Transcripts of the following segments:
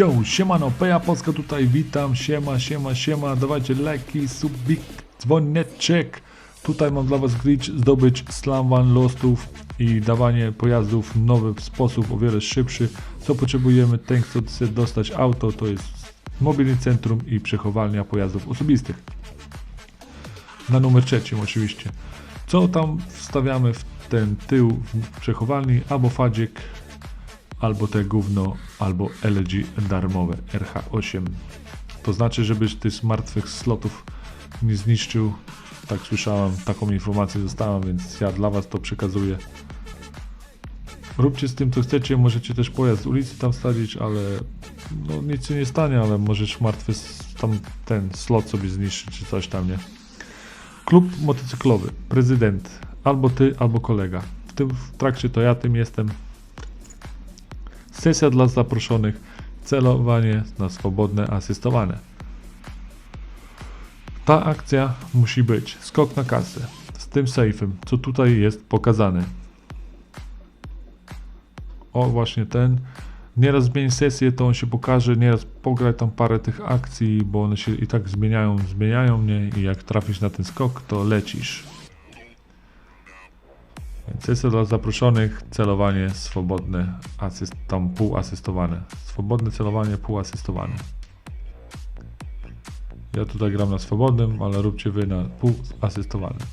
Yo, siemano, Peja Polska tutaj, witam, siema, siema, siema, dawajcie lajki, subik, dzwoneczek. Tutaj mam dla was glitch, zdobyć slam van lostów i dawanie pojazdów w nowy sposób, o wiele szybszy. Co potrzebujemy, ten kto chce dostać auto, to jest mobilny centrum i przechowalnia pojazdów osobistych. Na numer trzecim oczywiście. Co tam wstawiamy w ten tył w przechowalni? Albo fadzik, albo te gówno, albo LG darmowe RH8. To znaczy, żebyś ty z martwych slotów nie zniszczył. Tak słyszałem, taką informację dostałem, więc ja dla was to przekazuję. Róbcie z tym co chcecie, możecie też pojazd z ulicy tam wsadzić, ale no nic się nie stanie, ale możesz martwy tam ten slot sobie zniszczyć czy coś tam, nie? Klub motocyklowy, prezydent, albo ty, albo kolega. W tym w trakcie to ja tym jestem. Sesja dla zaproszonych, celowanie na swobodne asystowane. Ta akcja musi być skok na kasę z tym sejfem, co tutaj jest pokazane. O, właśnie ten. Nieraz zmień sesję, to on się pokaże, nieraz pograj tam parę tych akcji, bo one się i tak zmieniają, zmieniają mnie i jak trafisz na ten skok, to lecisz. Sesja dla zaproszonych, celowanie swobodne, asyst, tam półasystowane. Swobodne celowanie, półasystowane. Ja tutaj gram na swobodnym, ale róbcie wy na półasystowanym.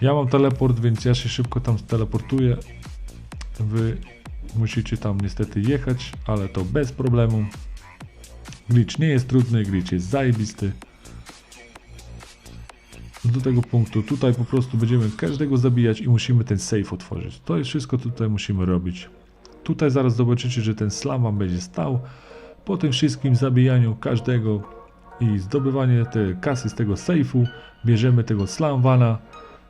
Ja mam teleport, więc ja się szybko tam teleportuję. Wy musicie tam niestety jechać, ale to bez problemu. Glitch nie jest trudny, glitch jest zajebisty. Do tego punktu tutaj po prostu będziemy każdego zabijać i musimy ten safe otworzyć. To jest wszystko co tutaj musimy robić. Tutaj zaraz zobaczycie, że ten slam będzie stał. Po tym wszystkim zabijaniu każdego i zdobywanie tej kasy z tego safe'u bierzemy tego slamwana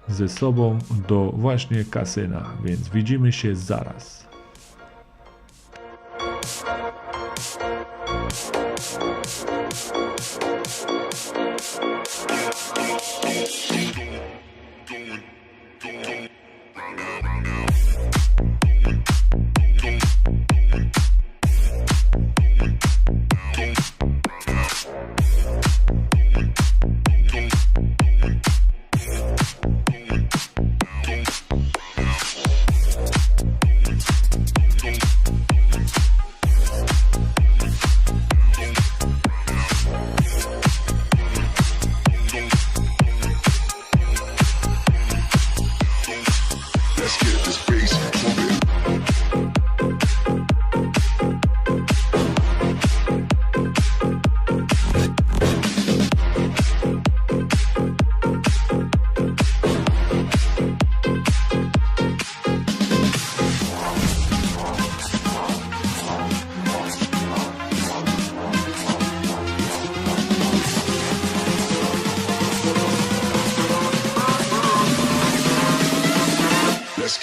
ze sobą do właśnie kasyna, więc widzimy się zaraz. Music.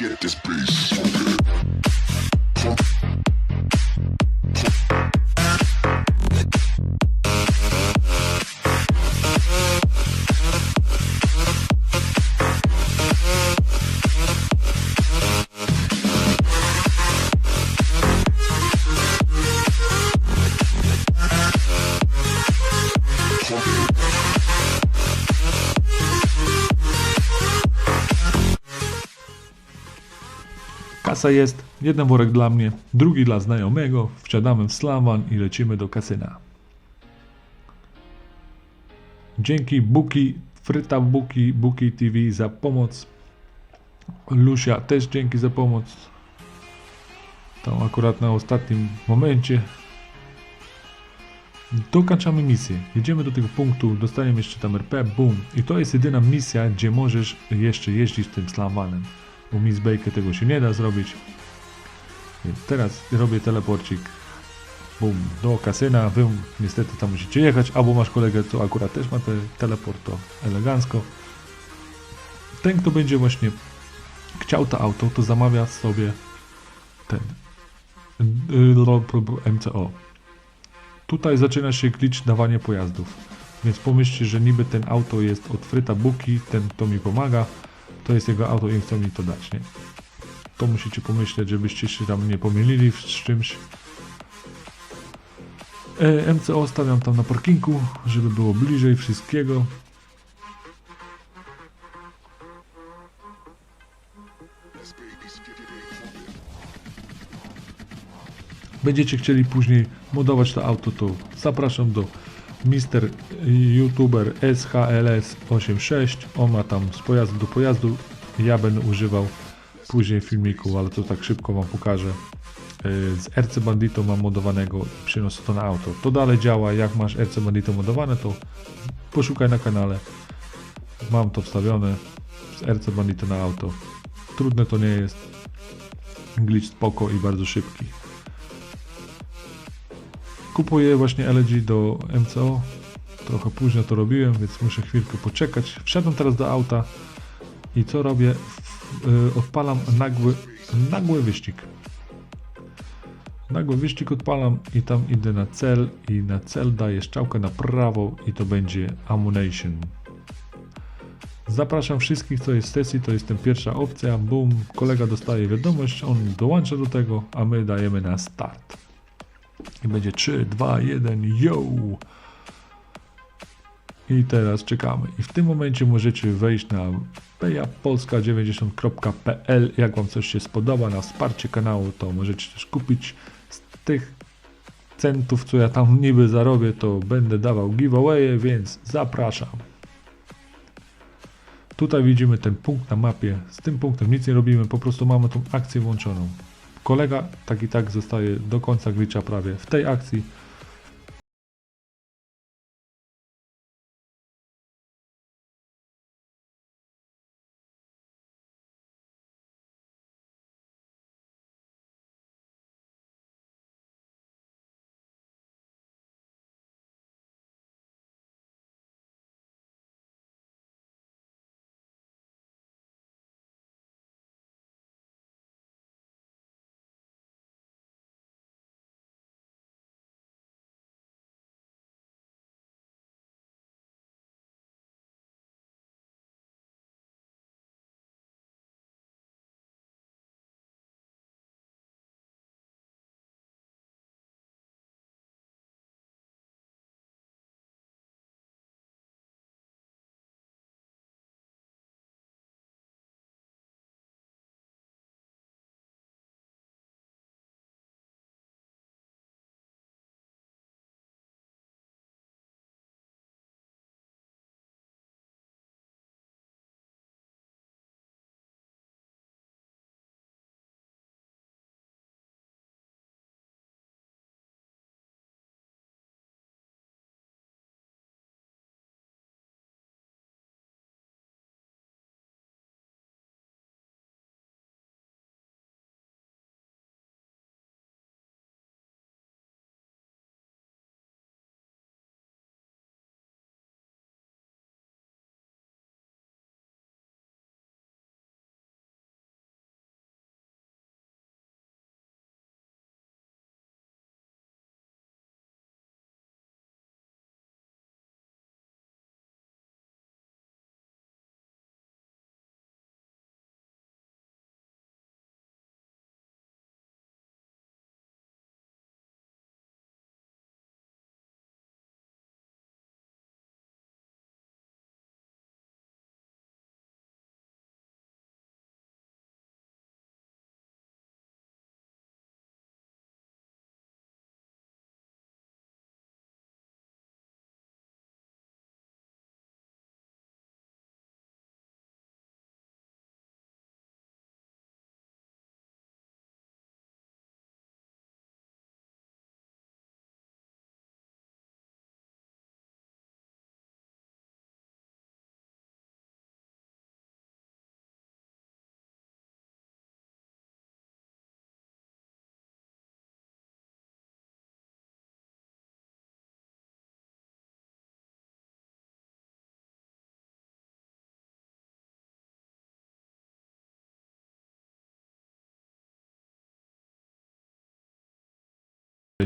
Get this bass Kasa jest, jeden worek dla mnie, drugi dla znajomego, wsiadamy w slaman i lecimy do kasyna. Dzięki Buki, Fryta Buki, Buki TV za pomoc. Lusia też dzięki za pomoc. Tam akurat na ostatnim momencie. Dokończamy misję. Jedziemy do tego punktu, dostaniemy jeszcze tam RP, boom. I to jest jedyna misja, gdzie możesz jeszcze jeździć tym slamanem. U Miss Baker tego się nie da zrobić. Więc teraz robię teleporcik. Bum, do kasyna. Wy niestety tam musicie jechać, albo masz kolegę, co akurat też ma te teleport, to elegancko. Ten, kto będzie właśnie chciał to auto, to zamawia sobie ten y, MCO. Tutaj zaczyna się glitch dawanie pojazdów. Więc pomyślcie, że niby ten auto jest od Fryta Buki, ten to mi pomaga, to jest jego auto i chce mi to dać, nie? To musicie pomyśleć, żebyście się tam nie pomylili z czymś. E, MCO stawiam tam na parkingu, żeby było bliżej wszystkiego. Będziecie chcieli później modować to auto, to zapraszam do Mr. YouTuber SHLS86. On ma tam z pojazdu do pojazdu. Ja będę używał później filmiku, ale to tak szybko wam pokażę. Yy, Z RC Bandito mam modowanego, przyniosę to na auto. To dalej działa, jak masz RC Bandito modowane, to poszukaj na kanale. Mam to wstawione z RC Bandito na auto. Trudne to nie jest. Glitch spoko i bardzo szybki. Kupuję właśnie LG do MCO. Trochę późno to robiłem, więc muszę chwilkę poczekać. Wsiadam teraz do auta i co robię? Y, odpalam nagły, nagły wyścig. Nagły wyścig odpalam i tam idę na cel i na cel daję strzałkę na prawo i to będzie Ammunition. Zapraszam wszystkich, co jest w sesji, to jest ten pierwsza opcja. Boom, kolega dostaje wiadomość, on dołącza do tego, a my dajemy na start. I będzie 3, 2, 1, yo! I teraz czekamy. I w tym momencie możecie wejść na pejapolska90.pl. Jak Wam coś się spodoba na wsparcie kanału, to możecie też kupić z tych centów, co ja tam niby zarobię, to będę dawał giveawaye, więc zapraszam. Tutaj widzimy ten punkt na mapie. Z tym punktem nic nie robimy, po prostu mamy tą akcję włączoną. Kolega tak i tak zostaje do końca glitcha prawie w tej akcji.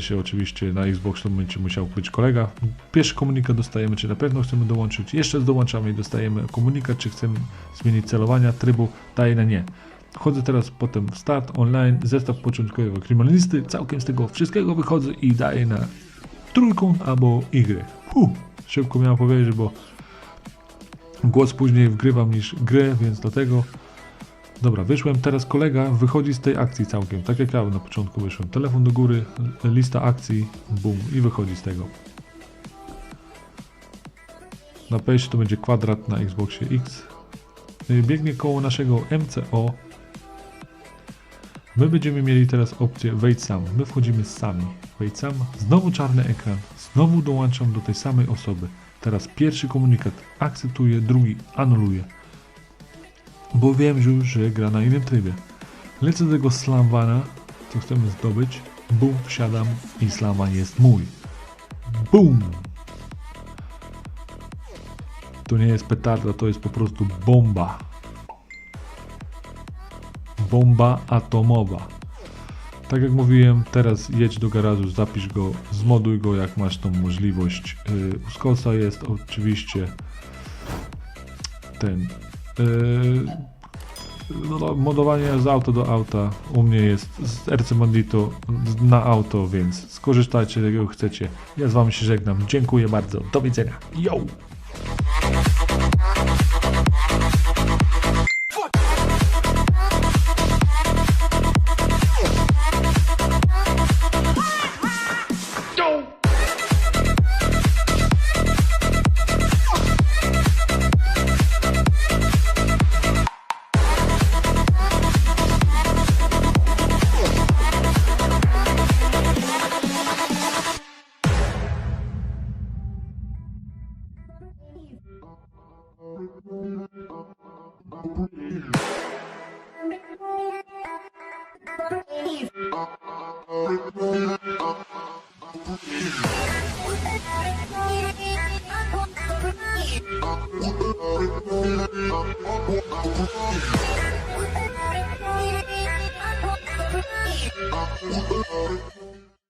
Się oczywiście na Xbox to będzie musiał być kolega. Pierwszy komunikat dostajemy, czy na pewno chcemy dołączyć. Jeszcze dołączamy i dostajemy komunikat, czy chcemy zmienić celowania trybu. Daję na nie. Wchodzę teraz potem w start online, zestaw początkowy kryminalisty. Całkiem z tego wszystkiego wychodzę i daję na trójkąt albo Y. Puh, szybko miałem powiedzieć, bo głos później wgrywam niż grę, więc dlatego. Dobra, wyszłem, teraz kolega wychodzi z tej akcji całkiem, tak jak ja na początku wyszłem. Telefon do góry, lista akcji, bum i wychodzi z tego. Na PS to będzie kwadrat, na Xboxie X. Y, Biegnie koło naszego MCO. My będziemy mieli teraz opcję wejdź sam. My wchodzimy sami. Wejdź sam. Znowu czarny ekran. Znowu dołączam do tej samej osoby. Teraz pierwszy komunikat akceptuję, drugi anuluję. Bo wiem już, że gra na innym trybie. Lecę do tego Slamvana, co chcemy zdobyć. Bum, wsiadam i Slamvan jest mój. Bum! To nie jest petarda, to jest po prostu bomba. Bomba atomowa. Tak jak mówiłem, teraz jedź do garażu, zapisz go, zmoduj go jak masz tą możliwość. Yy, u Skolsa jest oczywiście ten yy, no, modowanie z auta do auta. U mnie jest z RC Bandito na auto, więc skorzystajcie, jakiego chcecie. Ja z wami się żegnam. Dziękuję bardzo. Do widzenia. Yo! Thank you.